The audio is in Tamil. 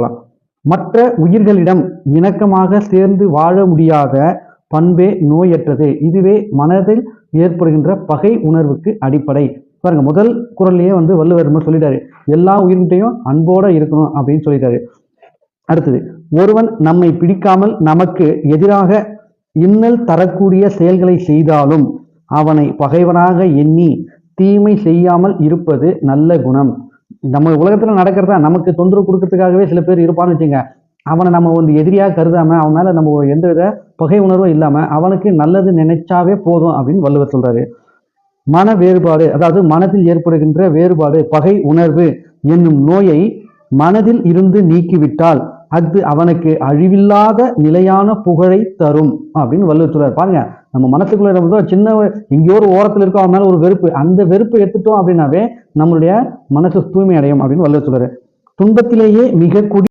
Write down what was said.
போலாம் மற்ற உயிர்களிடம் இணக்கமாக சேர்ந்து வாழ முடியாத பண்பே நோயற்றது. இதுவே மனதில் ஏற்படுகின்ற பகை உணர்வுக்கு அடிப்படை. பாருங்க முதல் குரல்லையே வந்து வள்ளுவர் சொல்லிட்டாரு. எல்லா உயிர்கிட்டையும் அன்போட இருக்கணும் அப்படின்னு சொல்லிட்டாரு. அடுத்தது ஒருவன் நம்மை பிடிக்காமல் நமக்கு எதிராக இன்னல் தரக்கூடிய செயல்களை செய்தாலும் அவனை பகைவனாக எண்ணி தீமை செய்யாமல் இருப்பது நல்ல குணம். நம்ம உலகத்தில் நடக்கிறதா நமக்கு தொந்தரவு கொடுக்கறதுக்காகவே சில பேர் இருப்பான்னு வச்சுங்க. அவனை நம்ம வந்து எதிரியாக கருதாமல் அவன் மேலே நம்ம எந்த வித பகை உணர்வும் இல்லாமல் அவனுக்கு நல்லது நினைச்சாவே போதும் அப்படின்னு வள்ளுவர் சொல்கிறாரு மன வேறுபாடு அதாவது மனதில் ஏற்படுகின்ற வேறுபாடு பகை உணர்வு என்னும் நோயை மனதில் இருந்து நீக்கிவிட்டால் அது அவனுக்கு அழிவில்லாத நிலையான புகழை தரும் அப்படின்னு வள்ளுவர் சொல்றாரு. பாருங்க நம்ம மனசுக்குள்ள நம்ம சின்ன ஒரு- எங்கேயோ ஒரு ஓரத்துல இருக்கோ அவன் மேல ஒரு வெறுப்பு. அந்த வெறுப்பை எடுத்துட்டோம் அப்படின்னாவே நம்மளுடைய மனசு தூய்மை அடையும் அப்படின்னு வள்ளுவர் சொல்றாரு. துன்பத்திலேயே மிக